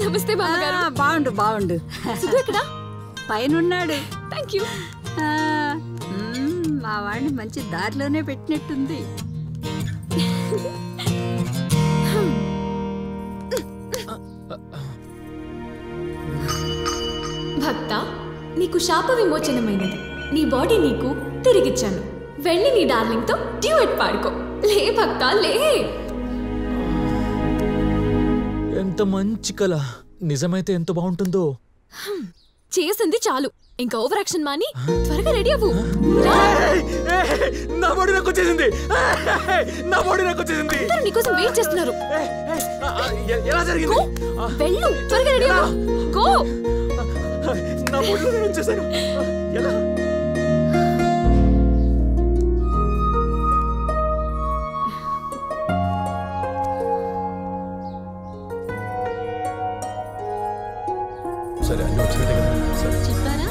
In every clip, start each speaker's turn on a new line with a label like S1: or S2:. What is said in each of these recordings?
S1: నమస్తే బామ్మగారు
S2: ఆ, బాగుండు బాగుండు
S1: సిద్ధు ఎక్కడా?
S2: పైనున్నాడు.
S1: థ్యాంక్ యూ
S2: మా వాడిని మంచి దారిలోనే పెట్టినట్టుంది.
S1: భక్త నీకు శాప విమోచనమైనది. నీ బాడీ నీకు తిరిగిచ్చాను. వెళ్ళి నీ డార్లింగ్తో డ్యూయట్ పాడుకో. లే భక్త లే.
S3: ఎంత మంచి కళ నిజమైతే ఎంత బాగుంటుందో.
S1: చేసింది చాలు. ఇంకా ఓవర్ యాక్షన్ మాని త్వరగా రెడీ అవ్వు.
S3: నా బాడీ నాకు వచ్చేసింది. నా బాడీ నాకు వచ్చేసింది.
S1: అందరూ నీకోసం వెయిట్ చేస్తున్నారు.
S3: ఎలా జరిగింది?
S1: వెళ్ళు. త్వరగా రెడీ అవ్వు. గో.
S3: నా బాడీలో నేను వచ్చేసాను ఎలా? సరే అన్నీ వచ్చినట్టే కదా సరే.
S1: చెప్పారా?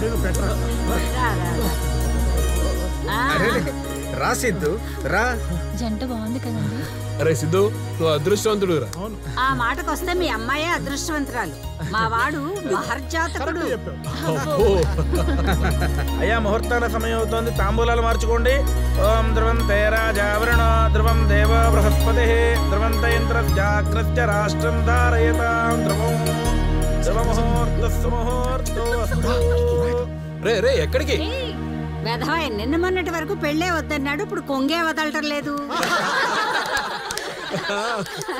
S3: నేను
S2: రా, రా, రా. ఆ,
S4: అరే రా సిద్ధు రా.
S1: జంట బాగుంది కదండి.
S5: అరే సిద్ధు నువ్వు అదృష్టవంతుడు రా.
S2: ఆ మాటకొస్తే మీ అమ్మాయే అదృష్టవంతురాలు. మా వాడు మహర్జాతకుడు.
S6: అయ్యా ముహూర్తాల సమయం అవుతోంది. తాంబూలాలు మార్చుకోండి. ఓం ధ్రువం తే రాజావరుణ ధ్రువం దేవ బృహస్పతి ధ్రువంత ఇంద్ర జాగ్రత్త రాష్ట్రం ధారయతాం ధ్రువం
S5: రే రే ఎక్కడికి?
S2: వెధవాయ్ నిన్న మొన్నటి వరకు పెళ్ళే వద్దన్నాడు ఇప్పుడు కొంగే వదలటం లేదు.